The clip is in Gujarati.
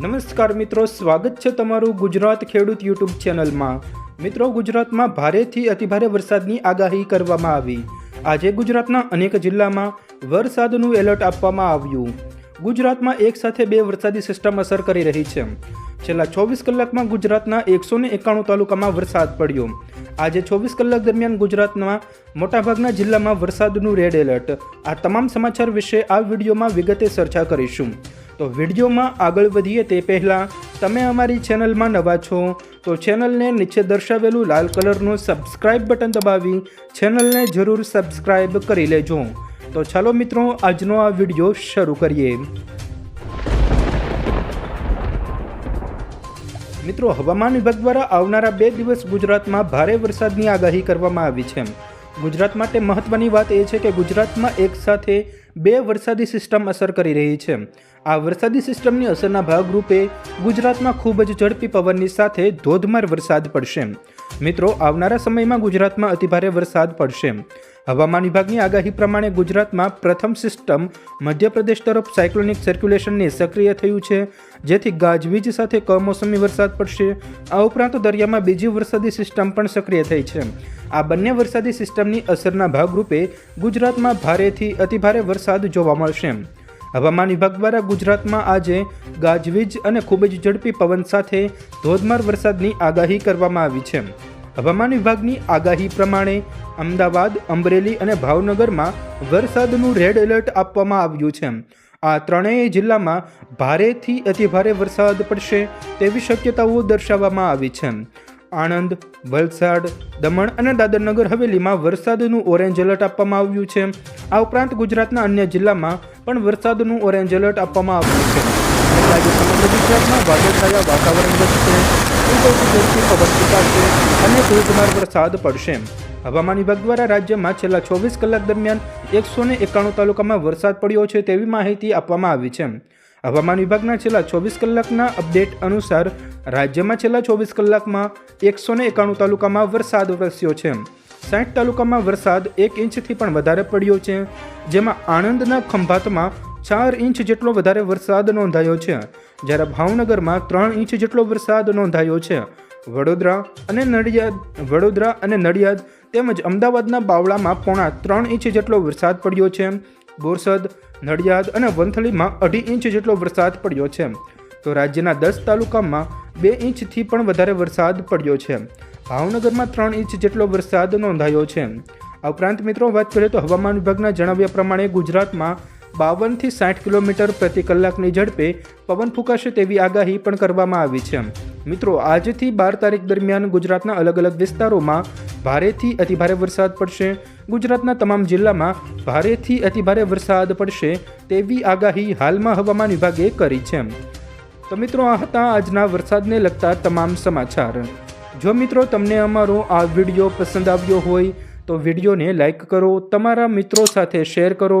નમસ્કાર મિત્રો, સ્વાગત છે તમારું ગુજરાત ખેડૂત યુટ્યુબ ચેનલમાં. મિત્રો, ગુજરાતમાં ભારેથી અતિભારે વરસાદની આગાહી કરવામાં આવી. આજે ગુજરાતના અનેક જિલ્લામાં વરસાદનું એલર્ટ આપવામાં આવ્યું. ગુજરાતમાં એક સાથે બે વરસાદી સિસ્ટમ અસર કરી રહી છે. છેલ્લા ચોવીસ કલાકમાં ગુજરાતના એકસો ને એકાણું તાલુકામાં વરસાદ પડ્યો. આજે ચોવીસ કલાક દરમિયાન ગુજરાતના મોટાભાગના જિલ્લામાં વરસાદનું રેડ એલર્ટ. આ તમામ સમાચાર વિશે આ વિડીયોમાં વિગતે ચર્ચા કરીશું. તો વિડીયોમાં આગળ વધીએ તે પહેલાં તમે અમારી ચેનલમાં નવા છો, તો ચેનલને નીચે દર્શાવેલું લાલ કલરનું સબસ્ક્રાઇબ બટન દબાવી ચેનલને જરૂર સબસ્ક્રાઇબ કરી લેજો. તો ચાલો મિત્રો, આજનો આ વીડિયો શરૂ કરીએ. મિત્રો, હવામાન વિભાગ દ્વારા આવનારા બે દિવસ ગુજરાતમાં ભારે વરસાદની આગાહી કરવામાં આવી છે. ગુજરાત માટે મહત્વની વાત એ છે કે ગુજરાતમાં એક સાથે બે વરસાદી સિસ્ટમ અસર કરી રહી છે. આ વરસાદી સિસ્ટમની અસરના ભાગરૂપે ગુજરાતમાં ખૂબ જ ઝડપી પવનની સાથે ધોધમાર વરસાદ પડશે. મિત્રો, આવનારા સમયમાં ગુજરાતમાં અતિભારે વરસાદ પડશે. હવામાન વિભાગની આગાહી પ્રમાણે ગુજરાતમાં પ્રથમ સિસ્ટમ મધ્યપ્રદેશ તરફ સાયક્લોનિક સર્ક્યુલેશનની સક્રિય થયું છે, જેથી ગાજવીજ સાથે કમોસમી વરસાદ પડશે. આ ઉપરાંત દરિયામાં બીજી વરસાદી સિસ્ટમ પણ સક્રિય થઈ છે. આ બંને વરસાદી સિસ્ટમની અસરના ભાગરૂપે ગુજરાતમાં ભારેથી અતિભારે વરસાદ જોવા મળશે. હવામાન વિભાગ દ્વારા ગુજરાતમાં આજે ગાજવીજ અને ખૂબ જ ઝડપી પવન સાથે ધોધમાર વરસાદની આગાહી કરવામાં આવી છે. હવામાન વિભાગની આગાહી પ્રમાણે અમદાવાદ, અમરેલી અને ભાવનગરમાં વરસાદનું રેડ એલર્ટ આપવામાં આવ્યું છે. આ ત્રણેય જિલ્લામાં ભારેથી અતિભારે વરસાદ પડશે તેવી શક્યતાઓ દર્શાવવામાં આવી છે. આણંદ, વલસાડ, દમણ અને દાદરનગર હવેલીમાં વરસાદનું ઓરેન્જ એલર્ટ આપવામાં આવ્યું છે. આ ઉપરાંત ગુજરાતના અન્ય જિલ્લામાં પણ વરસાદનું ઓરેન્જ એલર્ટ આપવામાં આવ્યું છે. વાદળછાયા વાતાવરણ બનશે. અને ધોધમાર વરસાદ પડશે હવામાન વિભાગ દ્વારા રાજ્યમાં છેલ્લા ચોવીસ કલાક દરમિયાન એકસો ને એકાણું તાલુકામાં વરસાદ પડ્યો છે તેવી માહિતી આપવામાં આવી છે હવામાન વિભાગના છેલ્લા ચોવીસ કલાકના અપડેટ અનુસાર રાજ્યમાં છેલ્લા ચોવીસ કલાકમાં એકસો ને એકાણું તાલુકામાં વરસાદ વરસ્યો છે સાઠ તાલુકામાં વરસાદ એક ઇંચથી પણ વધારે પડ્યો છે, જેમાં આણંદના ખંભાતમાં ચાર ઇંચ જેટલો વધારે વરસાદ નોંધાયો છે. જ્યારે ભાવનગરમાં ત્રણ ઇંચ જેટલો વરસાદ નોંધાયો છે. વડોદરા અને નડિયાદ, વડોદરા અને નડિયાદ તેમજ અમદાવાદના બાવળામાં પોણા ત્રણ ઇંચ જેટલો વરસાદ પડ્યો છે. બોરસદ, નડિયાદ અને વંથલીમાં અઢી ઇંચ જેટલો વરસાદ પડ્યો છે. તો રાજ્યના દસ તાલુકામાં બે ઇંચથી પણ વધારે વરસાદ પડ્યો છે. ભાવનગરમાં ત્રણ ઇંચ જેટલો વરસાદ નોંધાયો છે. આ ઉપરાંત મિત્રો, વાત કરીએ તો હવામાન વિભાગના જણાવ્યા પ્રમાણે ગુજરાતમાં બાવનથી સાઠ કિલોમીટર પ્રતિ કલાકની ઝડપે પવન ફૂંકાશે તેવી આગાહી પણ કરવામાં આવી છે. મિત્રો, આજથી બાર તારીખ દરમિયાન ગુજરાતના અલગ અલગ વિસ્તારોમાં ભારેથી અતિભારે વરસાદ પડશે. ગુજરાતના તમામ જિલ્લામાં ભારેથી અતિભારે વરસાદ પડશે તેવી આગાહી હાલમાં હવામાન વિભાગે કરી છે. તો મિત્રો, આ હતા આજના વરસાદને લગતા તમામ સમાચાર. જો મિત્રો તમને અમારો આ વીડિયો પસંદ આવ્યો હોય, તો વિડીયોને લાઇક કરો, તમારા મિત્રો સાથે શેર કરો.